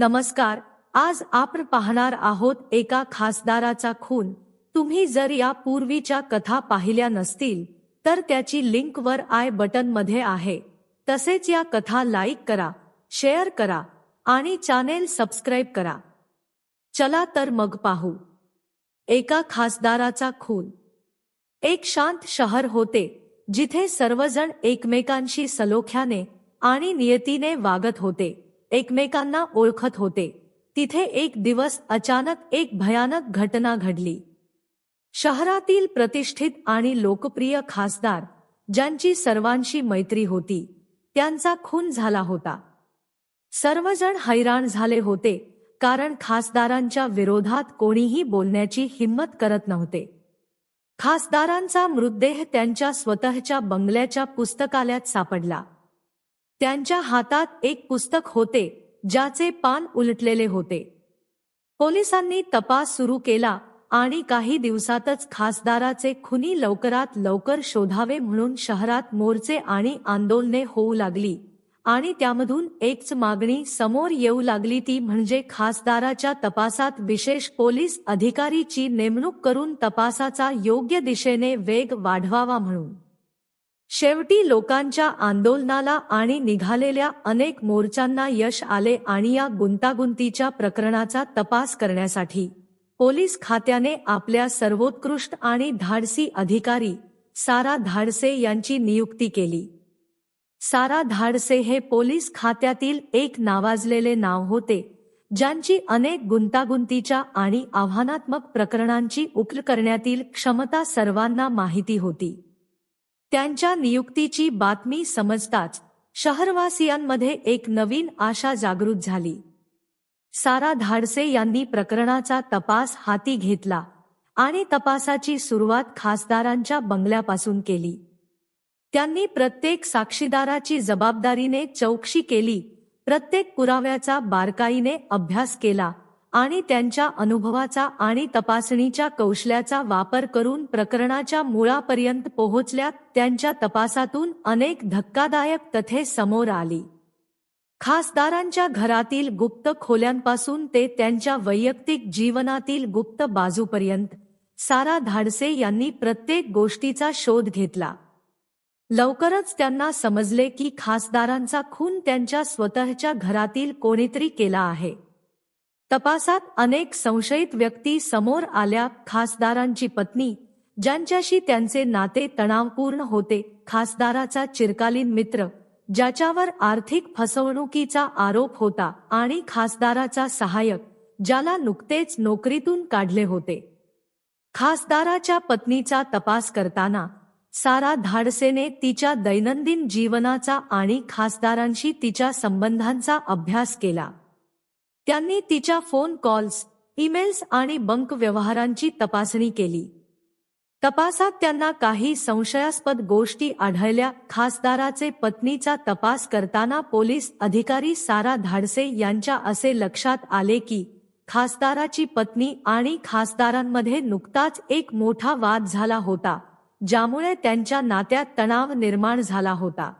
नमस्कार आज आपण पाहणार आहोत एका खासदाराचा खून. तुम्ही जर या पूर्वीच्या कथा पाहिल्या नसतील तर त्याची लिंक वर आय बटनमध्ये आहे. तसेच या कथा लाईक करा शेअर करा आणि चॅनेल सबस्क्राईब करा. चला तर मग पाहू. एका खासदाराचा खून. एक शांत शहर होते जिथे सर्वजण एकमेकांशी सलोख्याने आणि नियतीने वागत होते. एकमेकांना ओळखत होते. तिथे एक दिवस अचानक एक भयानक घटना घडली. शहरातील प्रतिष्ठित आणि लोकप्रिय खासदार ज्यांची सर्वांशी मैत्री होती त्यांचा खून झाला होता. सर्वजण हैराण झाले होते कारण खासदारांच्या विरोधात कोणीही बोलण्याची हिंमत करत नव्हते. खासदारांचा मृतदेह त्यांच्या स्वतःच्या बंगल्याच्या पुस्तकालयात सापडला. त्यांच्या हातात एक पुस्तक होते ज्याचे पान उलटलेले होते. पोलिसांनी तपास सुरू केला आणि काही दिवसातच खासदाराचे खुनी लवकरात लवकर शोधावे म्हणून शहरात मोर्चे आणि आंदोलने होऊ लागली आणि त्यामधून एकच मागणी समोर येऊ लागली ती म्हणजे खासदाराच्या तपासात विशेष पोलीस अधिकारीची नेमणूक करून तपासाचा योग्य दिशेने वेग वाढवावा म्हणून. शेवटी लोकांच्या आंदोलनाला आणि निघालेल्या अनेक मोर्चांना यश आले आणि या गुंतागुंतीच्या प्रकरणाचा तपास करण्यासाठी पोलीस खात्याने आपल्या सर्वोत्कृष्ट आणि धाडसी अधिकारी सारा धाडसे यांची नियुक्ती केली. सारा धाडसे हे पोलीस खात्यातील एक नावाजलेले नाव होते ज्यांची अनेक गुंतागुंतीच्या आणि आव्हानात्मक प्रकरणांची उकल करण्यातील क्षमता सर्वांना माहिती होती. त्यांच्या नियुक्तीची बातमी समजताच शहरवासियांमध्ये एक नवीन आशा जागृत झाली. सारा धाडसे यांनी प्रकरणाचा तपास हाती घेतला आणि तपासाची सुरुवात खासदारांच्या बंगल्यापासून केली. त्यांनी प्रत्येक साक्षीदाराची जबाबदारीने चौकशी केली प्रत्येक पुराव्याचा बारकाईने अभ्यास केला आणि त्यांच्या अनुभवाचा आणि तपासणीच्या कौशल्याचा वापर करून प्रकरणाच्या मुळापर्यंत पोहोचल्यात त्यांच्या तपासातून अनेक धक्कादायक तथ्ये समोर आली. खासदारांच्या घरातील गुप्त खोल्यांपासून ते त्यांच्या वैयक्तिक जीवनातील गुप्त बाजूपर्यंत सारा धाडसे यांनी प्रत्येक गोष्टीचा शोध घेतला. लवकरच त्यांना समजले की खासदारांचा खून त्यांच्या स्वतःच्या घरातील कोणीतरी केला आहे. तपासात अनेक संशयित व्यक्ती समोर आल्या खासदारांची पत्नी ज्यांच्याशी त्यांचे नाते तणावपूर्ण होते खासदाराचा चिरकालीन मित्र ज्याच्यावर आर्थिक फसवणुकीचा आरोप होता आणि खासदाराचा सहाय्यक ज्याला नुकतेच नोकरीतून काढले होते. खासदाराच्या पत्नीचा तपास करताना सारा धाडसेने तिच्या दैनंदिन जीवनाचा आणि खासदारांशी तिच्या संबंधांचा अभ्यास केला. त्यांनी तिच्या फोन कॉल्स ईमेल्स आणि बंक व्यवहारांची तपासणी केली. तपासात त्यांना काही संशयास्पद गोष्टी आढळल्या. खासदाराचे पत्नीचा तपास करताना पोलीस अधिकारी सारा धाडसे यांच्या असे लक्षात आले की खासदाराची पत्नी आणि खासदारांमध्ये नुकताच एक मोठा वाद झाला होता ज्यामुळे त्यांच्या नात्यात तणाव निर्माण झाला होता.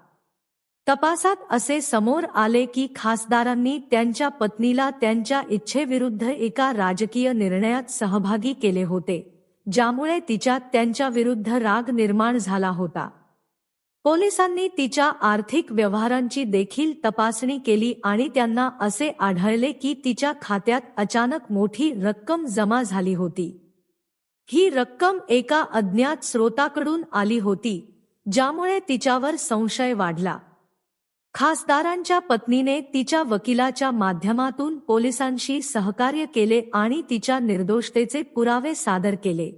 तपासात असे समोर आले की खासदारांनी त्यांच्या पत्नीला त्यांच्या इच्छेविरुद्ध एका राजकीय निर्णयात सहभागी केले होते ज्यामुळे तिच्यात त्यांच्या विरुद्ध राग निर्माण झाला होता. पोलिसांनी तिच्या आर्थिक व्यवहारांची देखील तपासणी केली आणि त्यांना असे आढळले की तिच्या खात्यात अचानक मोठी रक्कम जमा झाली होती. ही रक्कम एका अज्ञात स्रोताकडून आली होती ज्यामुळे तिच्यावर संशय वाढला. खासदारांच्या पत्नीने तिच्या वकिलाच्या माध्यमातून पोलिसांशी सहकार्य केले आणि तिच्या निर्दोषतेचे पुरावे सादर केले.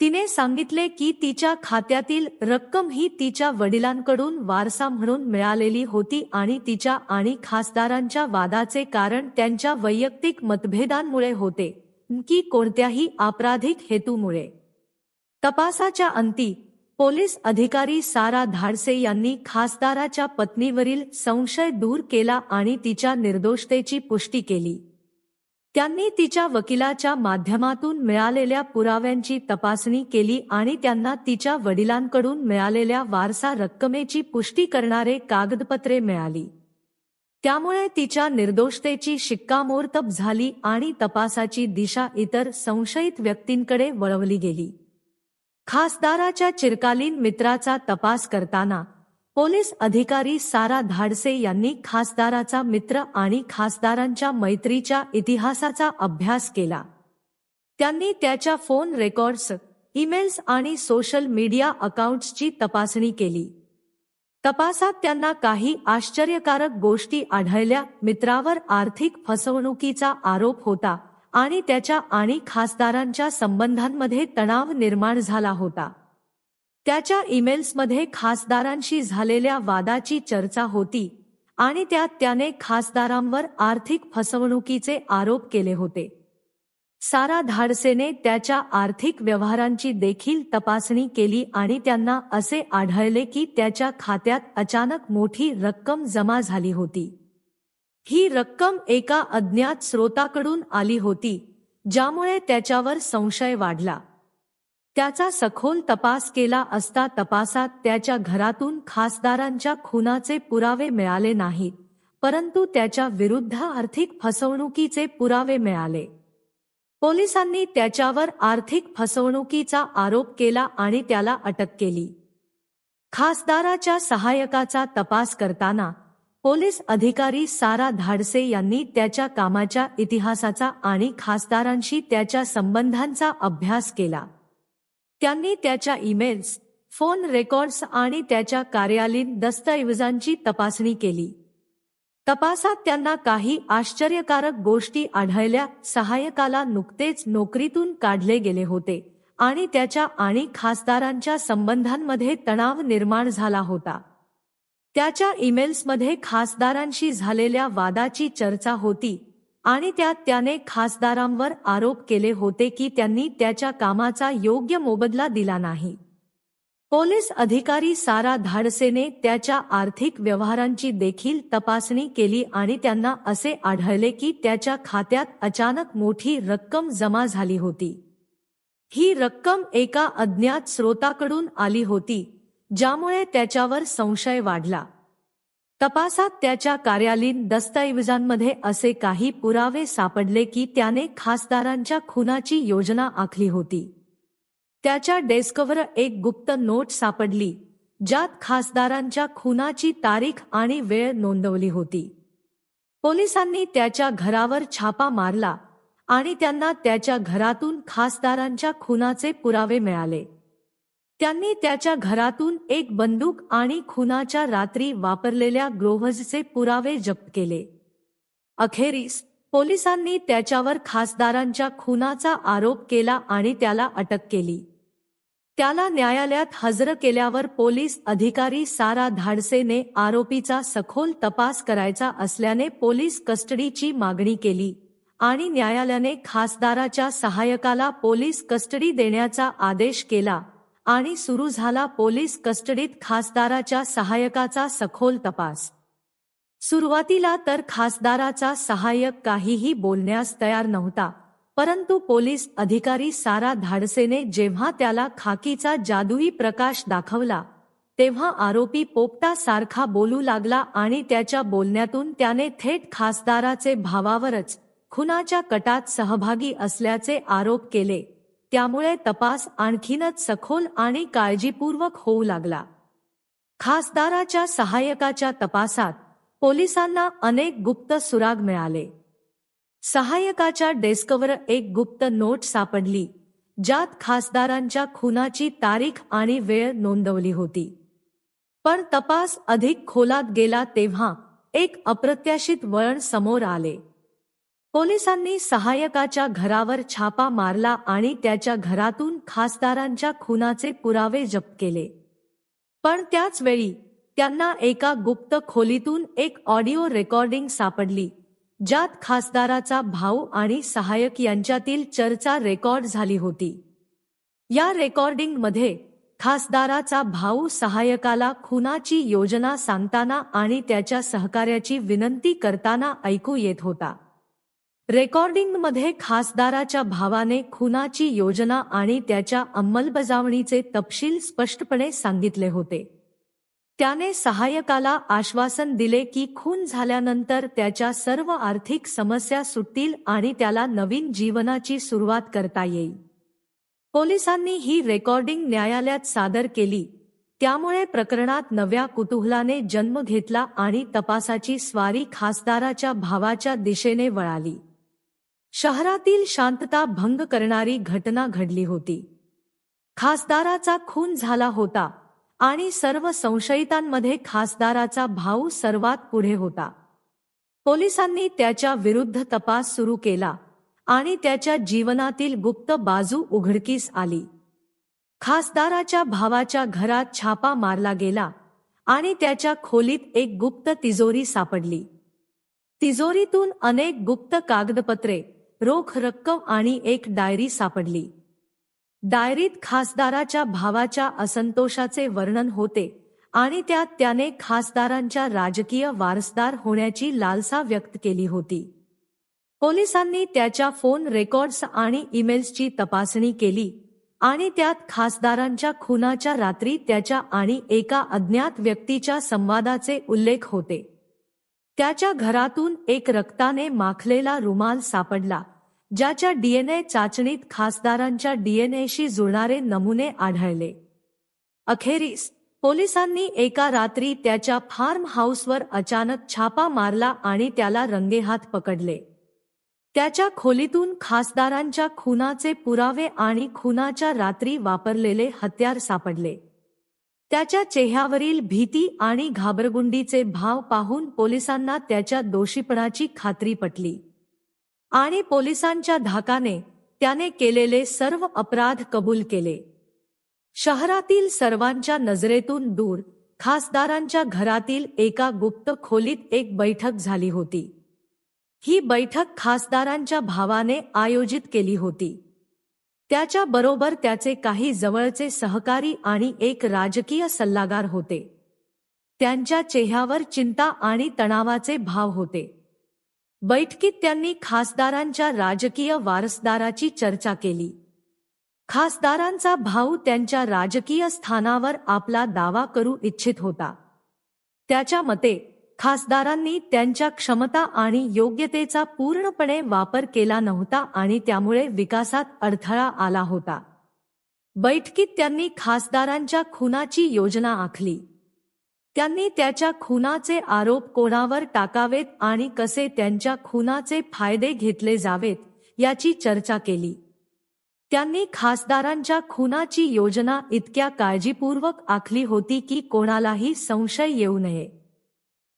तिने सांगितले की तिच्या खात्यातील रक्कम ही तिच्या वडिलांकडून वारसा म्हणून मिळालेली होती आणि तिच्या आणि खासदारांच्या वादाचे कारण त्यांच्या वैयक्तिक मतभेदांमुळे होते की कोणत्याही आपराधिक हेतूमुळे. तपासाच्या अंती पोलीस अधिकारी सारा धाडसे यांनी खासदाराच्या पत्नीवरील संशय दूर केला आणि तिच्या निर्दोषतेची पुष्टी केली. त्यांनी तिच्या वकिलाच्या माध्यमातून मिळालेल्या पुराव्यांची तपासणी केली आणि त्यांना तिच्या वडिलांकडून मिळालेल्या वारसा रक्कमेची पुष्टी करणारे कागदपत्रे मिळाली. त्यामुळे तिच्या निर्दोषतेची शिक्कामोर्तब झाली आणि तपासाची दिशा इतर संशयित व्यक्तींकडे वळवली गेली. खासदाराच्या चिरकालीन मित्राचा तपास करताना पोलीस अधिकारी सारा धाडसे यांनी खासदाराचा मित्र आणि खासदारांच्या मैत्रीच्या इतिहासाचा अभ्यास केला. त्यांनी त्याच्या फोन रेकॉर्ड्स ईमेल्स आणि सोशल मीडिया अकाउंट्सची तपासणी केली. तपासात त्यांना काही आश्चर्यकारक गोष्टी आढळल्या. मित्रावर आर्थिक फसवणुकीचा आरोप होता. आणि त्याच्या आणि खासदारांच्या संबंधांमध्ये तणाव निर्माण झाला होता. त्याच्या ईमेल्समध्ये खासदारांशी झालेल्या वादाची चर्चा होती आणि त्यात त्याने खासदारांवर आर्थिक फसवणुकीचे आरोप केले होते. सारा धाडसेने त्याच्या आर्थिक व्यवहारांची देखील तपासणी केली आणि त्यांना असे आढळले की त्याच्या खात्यात अचानक मोठी रक्कम जमा झाली होती. ही रक्कम एका अज्ञात स्रोताकडून आली होती ज्यामुळे त्याच्यावर संशय वाढला. त्याचा सखोल तपास केला असता तपासात त्याच्या घरातून खासदारांच्या खुनाचे पुरावे मिळाले नाहीत परंतु त्याच्या विरुद्ध आर्थिक फसवणुकीचे पुरावे मिळाले. पोलिसांनी त्याच्यावर आर्थिक फसवणुकीचा आरोप केला आणि त्याला अटक केली. खासदाराच्या सहाय्यकाचा तपास करताना पोलीस अधिकारी सारा धाडसे यांनी त्याच्या कामाच्या इतिहासाचा आणि खासदारांशी त्याच्या संबंधांचा अभ्यास केला. त्यांनी त्याच्या ईमेल्स फोन रेकॉर्ड्स आणि त्याच्या कार्यालयीन दस्तऐवजांची तपासणी केली. तपासात त्यांना काही आश्चर्यकारक गोष्टी आढळल्या सहाय्यकाला नुकतेच नोकरीतून काढले गेले होते आणि त्याच्या आणि खासदारांच्या संबंधांमध्ये तणाव निर्माण झाला होता. त्याच्या ईमेल्समध्ये खासदारांशी झालेल्या वादाची चर्चा होती आणि त्यात त्याने खासदारांवर आरोप केले होते की त्यांनी त्याच्या कामाचा योग्य मोबदला दिला नाही. पोलीस अधिकारी सारा धाडसेने त्याच्या आर्थिक व्यवहारांची देखील तपासणी केली आणि त्यांना असे आढळले की त्याच्या खात्यात अचानक मोठी रक्कम जमा झाली होती. ही रक्कम एका अज्ञात स्रोताकडून आली होती. ज्यामुळे त्याच्यावर संशय वाढला. तपासात त्याच्या कार्यालयीन दस्तऐवजांमध्ये असे काही पुरावे सापडले की त्याने खासदारांच्या खुनाची योजना आखली होती. त्याच्या डेस्कवर एक गुप्त नोट सापडली ज्यात खासदारांच्या खुनाची तारीख आणि वेळ नोंदवली होती. पोलिसांनी त्याच्या घरावर छापा मारला आणि त्यांना त्याच्या घरातून खासदारांच्या खुनाचे पुरावे मिळाले. त्यांनी त्याच्या घरातून एक बंदूक आणि खुनाच्या रात्री वापरलेल्या ग्रोव्हजचे पुरावे जप्त केले. अखेरीस पोलिसांनी त्याच्यावर खासदारांच्या खुनाचा आरोप केला आणि त्याला अटक केली. त्याला न्यायालयात हजर केल्यावर पोलीस अधिकारी सारा धाडसेने आरोपीचा सखोल तपास करायचा असल्याने पोलीस कस्टडीची मागणी केली आणि न्यायालयाने खासदाराच्या सहाय्यकाला पोलीस कस्टडी देण्याचा आदेश केला. आणि सुरू झाला पोलीस कस्टडीत खासदाराच्या सहाय्यकाचा सखोल तपास. सुरुवातीला तर खासदाराचा सहाय्यक काहीही बोलण्यास तयार नव्हता परंतु पोलीस अधिकारी सारा धाडसेने जेव्हा त्याला खाकीचा जादुई प्रकाश दाखवला तेव्हा आरोपी पोपटा सारखा बोलू लागला आणि त्याच्या बोलण्यातून त्याने थेट खासदाराचे भावावरच खुनाच्या कटात सहभागी असल्याचे आरोप केले. त्यामुळे तपास आणखीनच सखोल आणि काळजीपूर्वक होऊ लागला. खासदाराच्या सहाय्यकाच्या तपासात पोलिसांना अनेक गुप्त सुराग मिळाले. सहाय्यकाच्या डेस्कवर एक गुप्त नोट सापडली ज्यात खासदारांच्या खुनाची तारीख आणि वेळ नोंदवली होती. पण तपास अधिक खोलात गेला तेव्हा एक अप्रत्याशित वळण समोर आले. पोलिसांनी सहायकाच्या घरावर छापा मारला आणि त्याच्या घरातून खासदारांच्या खुनाचे पुरावे जप्त केले. पण त्याच वेळी त्यांना एका गुप्त खोलीतून एक ऑडिओ रेकॉर्डिंग सापडली ज्यात खासदाराचा भाऊ आणि सहाय्यक यांच्यातील चर्चा रेकॉर्ड झाली होती. या रेकॉर्डिंगमध्ये खासदाराचा भाऊ सहायकाला खुनाची योजना सांगताना आणि त्याच्या सहकार्याची विनंती करताना ऐकू येत होता. रेकॉर्डिंगमध्ये खासदाराच्या भावाने खुनाची योजना आणि त्याच्या अंमलबजावणीचे तपशील स्पष्टपणे सांगितले होते. त्याने सहाय्यकाला आश्वासन दिले की खून झाल्यानंतर त्याच्या सर्व आर्थिक समस्या सुटतील आणि त्याला नवीन जीवनाची सुरुवात करता येईल. पोलिसांनी ही रेकॉर्डिंग न्यायालयात सादर केली. त्यामुळे प्रकरणात नव्या कुतूहलाने जन्म घेतला आणि तपासाची स्वारी खासदाराच्या भावाच्या दिशेने वळाली. शहरातील शांतता भंग करणारी घटना घडली होती. खासदाराचा खून झाला होता आणि सर्व संशयितांमध्ये खासदाराचा भाऊ सर्वात पुढे होता. पोलिसांनी त्याच्या विरुद्ध तपास सुरू केला आणि त्याच्या जीवनातील गुप्त बाजू उघडकीस आली. खासदाराच्या भावाच्या घरात छापा मारला गेला आणि त्याच्या खोलीत एक गुप्त तिजोरी सापडली. तिजोरीतून अनेक गुप्त कागदपत्रे रोख रक्कम आणि एक डायरी सापडली. डायरीत खासदाराच्या भावाच्या असंतोषाचे वर्णन होते आणि त्यात त्याने खासदारांच्या राजकीय वारसदार होण्याची लालसा व्यक्त केली होती. पोलिसांनी त्याच्या फोन रेकॉर्ड्स आणि ईमेल्सची तपासणी केली आणि त्यात खासदारांच्या खुनाच्या रात्री त्याच्या आणि एका अज्ञात व्यक्तीच्या संवादाचे उल्लेख होते. त्याच्या घरातून एक रक्ताने माखलेला रुमाल सापडला ज्याच्या डीएनए चाचणीत खासदारांच्या डीएनएशी जुळणारे नमुने आढळले. अखेरीस पोलिसांनी एका रात्री त्याच्या फार्म हाऊसवर अचानक छापा मारला आणि त्याला रंगेहात पकडले. त्याच्या खोलीतून खासदारांच्या खुनाचे पुरावे आणि खुनाच्या रात्री वापरलेले हत्यार सापडले. त्याच्या चेहऱ्यावरील भीती आणि घाबरगुंडीचे भाव पाहून पोलिसांना त्याच्या दोषीपणाची खात्री पटली. आणि पोलिसांच्या धाकाने त्याने केलेले सर्व अपराध कबूल केले. शहरातील सर्वांच्या नजरेतून दूर खासदारांच्या घरातील एका गुप्त खोलीत एक बैठक झाली होती. ही बैठक खासदारांच्या भावाने आयोजित केली होती. त्याच्या बरोबर त्याचे काही जवळचे सहकारी आणि एक राजकीय सल्लागार होते. त्यांच्या चेहऱ्यावर चिंता आणि तणावाचे भाव होते. बैठकीत त्यांनी खासदारांच्या राजकीय वारसदाराची चर्चा केली. खासदारांचा भाऊ त्यांच्या राजकीय स्थानावर आपला दावा करू इच्छित होता. त्याच्या मते खासदारांनी त्यांच्या क्षमता आणि योग्यतेचा पूर्णपणे वापर केला नव्हता आणि त्यामुळे विकासात अडथळा आला होता. बैठकीत त्यांनी खासदारांच्या खुनाची योजना आखली. त्यांनी त्याच्या खुनाचे आरोप कोणावर टाकावेत आणि कसे त्यांच्या खुनाचे फायदे घेतले जावेत याची चर्चा केली. त्यांनी खासदारांच्या खुनाची योजना इतक्या काळजीपूर्वक आखली होती की कोणालाही संशय येऊ नये.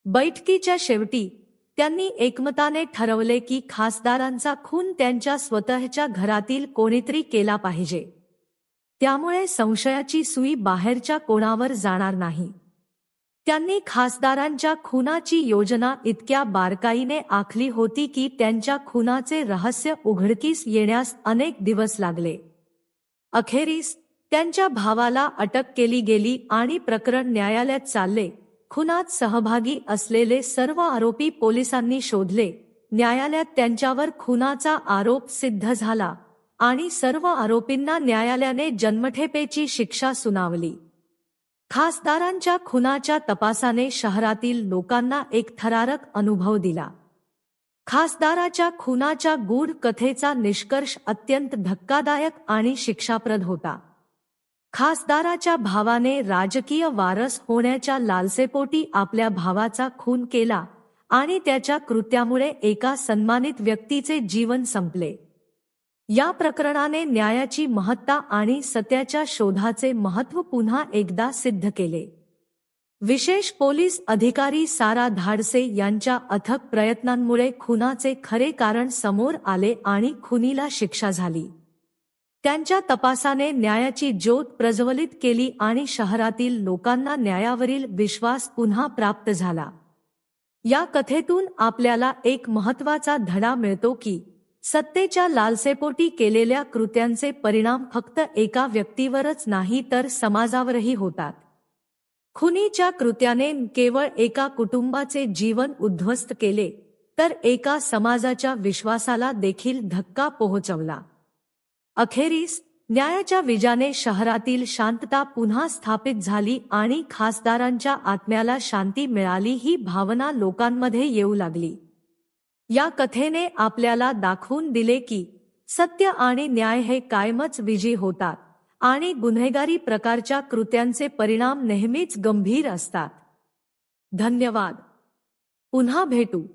बैठकीच्या शेवटी त्यांनी एकमताने ठरवले की खासदारांचा खून त्यांच्या स्वतःच्या घरातील कोणीतरी केला पाहिजे. त्यामुळे संशयाची सुई बाहेरच्या कोणावर जाणार नाही. त्यांनी खासदारांच्या खुनाची योजना इतक्या बारकाईने आखली होती की त्यांच्या खुनाचे रहस्य उघडकीस येण्यास अनेक दिवस लागले. अखेरीस त्यांच्या भावाला अटक केली गेली आणि प्रकरण न्यायालयात चालले. खुनात सहभागी असलेले सर्व आरोपी पोलिसांनी शोधले. न्यायालयात त्यांच्यावर खुनाचा आरोप सिद्ध झाला आणि सर्व आरोपींना न्यायालयाने जन्मठेपेची शिक्षा सुनावली. खासदारांच्या खुनाच्या तपासाने शहरातील लोकांना एक थरारक अनुभव दिला. खासदाराच्या खुनाच्या गूढ कथेचा निष्कर्ष अत्यंत धक्कादायक आणि शिक्षाप्रद होता. खासदाराच्या भावाने राजकीय वारस होण्याच्या लालसेपोटी आपल्या भावाचा खून केला आणि त्याच्या कृत्यामुळे एका सन्मानित व्यक्तीचे जीवन संपले. या प्रकरणाने न्यायाची महत्ता आणि सत्याच्या शोधाचे महत्त्व पुन्हा एकदा सिद्ध केले. विशेष पोलीस अधिकारी सारा धाडसे यांच्या अथक प्रयत्नांमुळे खुनाचे खरे कारण समोर आले आणि खुनीला शिक्षा झाली. त्यांच्या तपासाने न्यायाची ज्योत प्रज्वलित केली आणि शहरातील लोकांना न्यायावरील विश्वास पुन्हा प्राप्त झाला. या कथेतून आपल्याला एक महत्त्वाचा धडा मिळतो की सत्तेच्या लालसेपोटी केलेल्या कृत्यांचे परिणाम फक्त एका व्यक्तीवरच नाही तर समाजावरही होतात. खुनीच्या कृत्याने केवळ एका कुटुंबाचे जीवन उद्ध्वस्त केले तर एका समाजाच्या विश्वासाला देखील धक्का पोहोचवला. अखेरीस न्यायाच्या विजाने शहरातील शांतता पुन्हा स्थापित झाली आणि खासदारांच्या आत्म्याला शांती मिळाली ही भावना लोकांमध्ये येऊ लागली. या कथेने आपल्याला दाखवून दिले की सत्य आणि न्याय हे कायमच विजयी होतात आणि गुन्हेगारी प्रकारच्या कृत्यांचे परिणाम नेहमीच गंभीर असतात. धन्यवाद. पुन्हा भेटू.